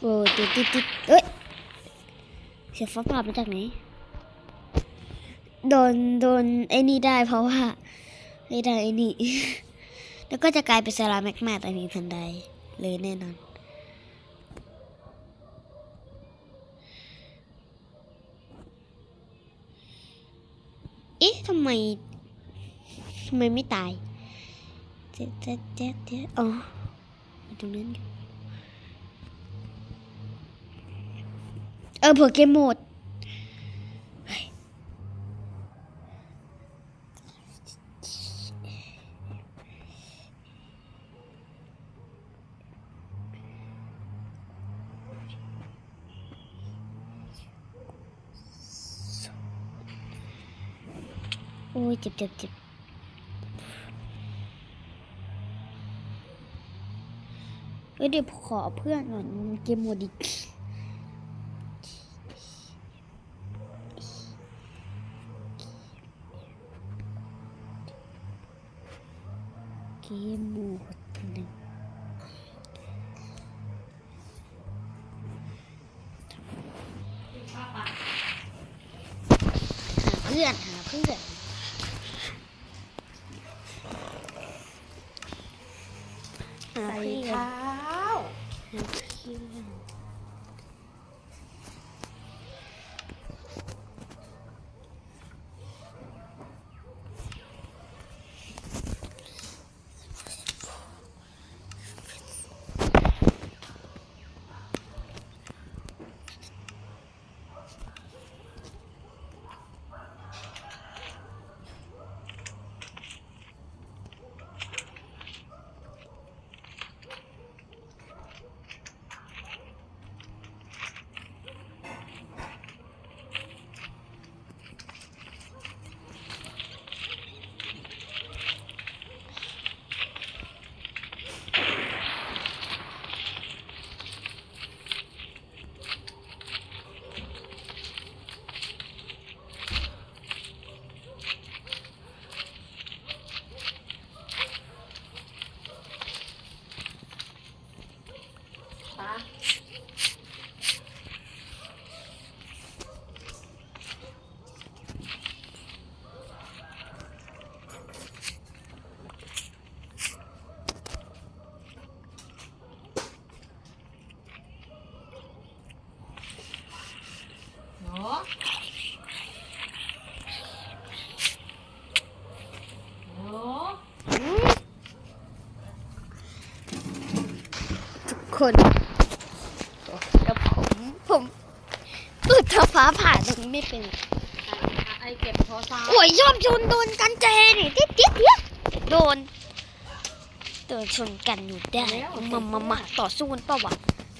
โอ้ติดติดติดเอ้ยเสียฟ้าผ่ามาจากไหน โดนโดนไอ้นี่ได้เพราะว่าไอ้ได้ไอ้นี่ แล้วก็จะกลายเป็นสลาแมกมาตันนี้ทันใดเลยแน่นอนเอ๊ะทำไมทำไมไม่ตาย เจ๊เจ๊เจ๊เจ๊อ๋ออยู่ตรงนั้นอยู่เออเผื่อเกมโหมดโอ้ยเจ็บเจ็บเจ็บเอ้ยเดี๋ยวขอเพื่อนก่อนเกมโหมดอี กเกมโหมดหนึ่งหาเพื่อนหาเพื่อนหาใส่เพื่อนเท้าหาเพื่อน ทุกคนกับผม ผมเปิดท้าฟ้าผ่าตรงนี้ไม่เป็น ไอเก็บโทรศัพท์โอ้ยชอบชนโดนกันเจนี่ติ๊ดติ๊ดเดียวโดน โดนชนกันอยู่ได้มามามาต่อสู้กันเปล่าวะ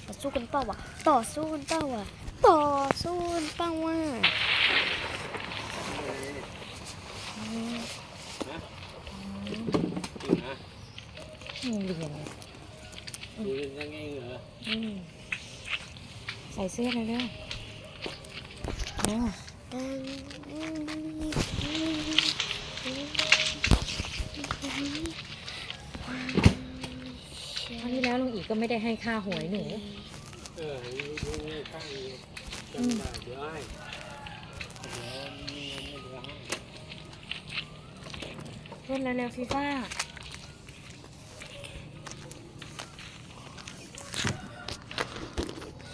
ต่อสู้กันเปล่าวะ ต่อสู้กันเปล่าวะ ต่อสู้กันเปล่าวะจริงนะอืมเรียนดูเรื่องง่ายเหรออืมใส่เสื้อเลยเร็วเร็วครั้งที่แล้วลุงอีกก็ไม่ได้ให้ค่าหวยหนู เล่นเร็วๆฟีฟ่า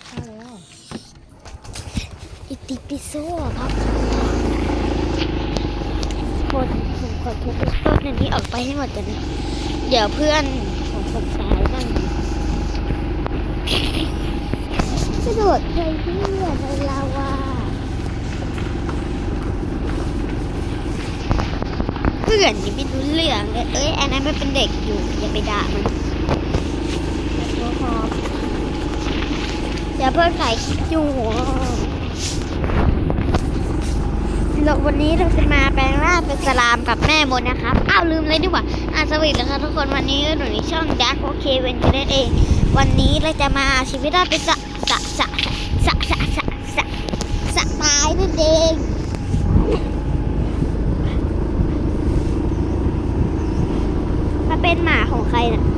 เข้าแล้วอิติปิโซครับคนผมขอทุกเพื่อนนั้นที่ออกไปให้หมดเลยเดี๋ยวเพื่อนของผมตายบ้าง กระโดดไปเพื่อนในลาวาเพื่อนยังไม่รู้เรื่องเลยเอ้ยอันนั้นมันเป็นเด็กอยู่อย่าไปด่ามันอย่าเพิ่งใส่จู่ เราวันนี้เราจะมาแปลงร่างเป็นสลามกับแม่มดนะครับ อ้าวลืมเลยดีกว่าอ่าสวัสดีครับทุกคนวันนี้หนูในช่องดักโอเคเวนกันเอง วันนี้เราจะมาชีวิตรอดเป็นสะสะสะสะสะสะสะสะตายนั่นเองมาเป็นหมาของใครน่ะ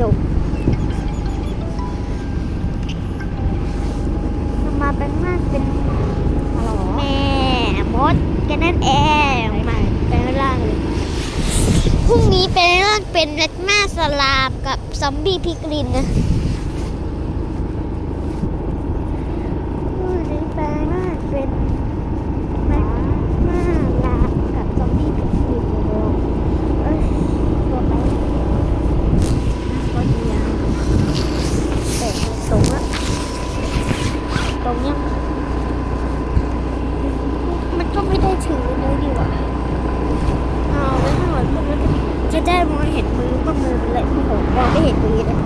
ตกมาเป็นมากเป็นแม่มดกันนั่นเองมาเป็นร่างพรุ่งนี้เป็นเรื่องเป็นเลดม่สลามกับซอมบี้พิกลินนะ มองไม่เห็นดีเลย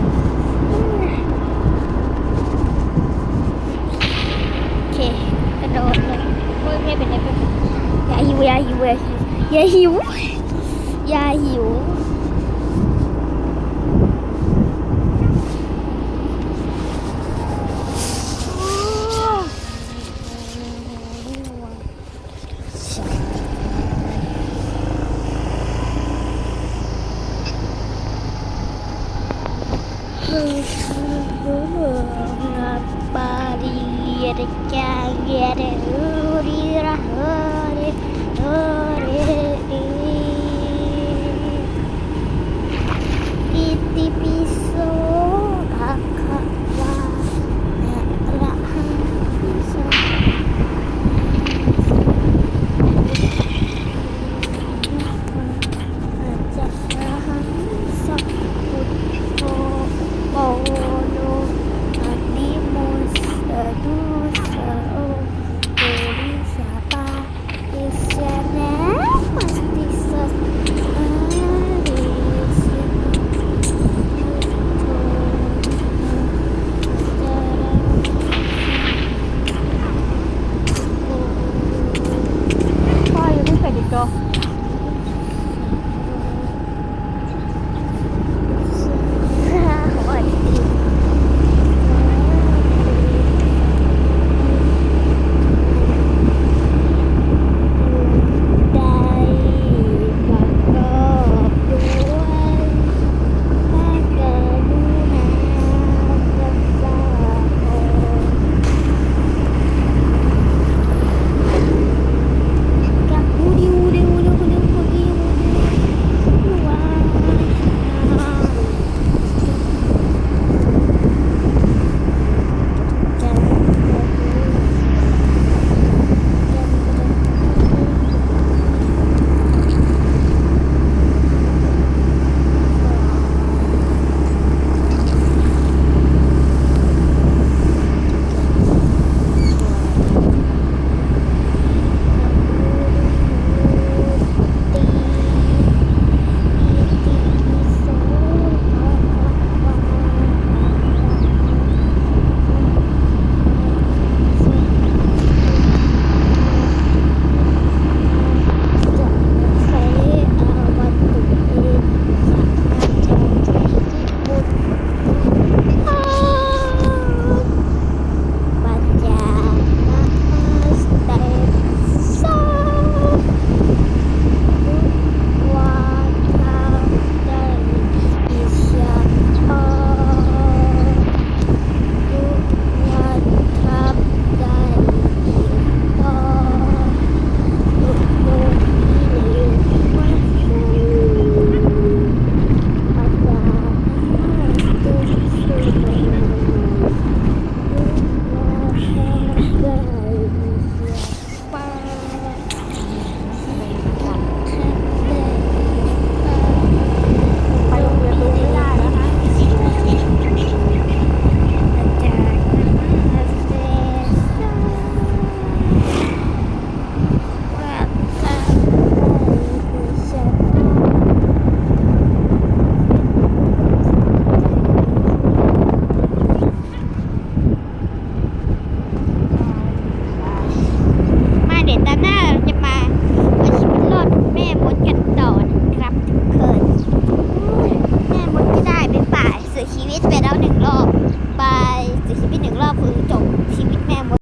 โอเคกระโดดเลยพูดไม่เป็นไรเป็นอย่าหิวอย่าหิวอย่าหิวอย่าหิว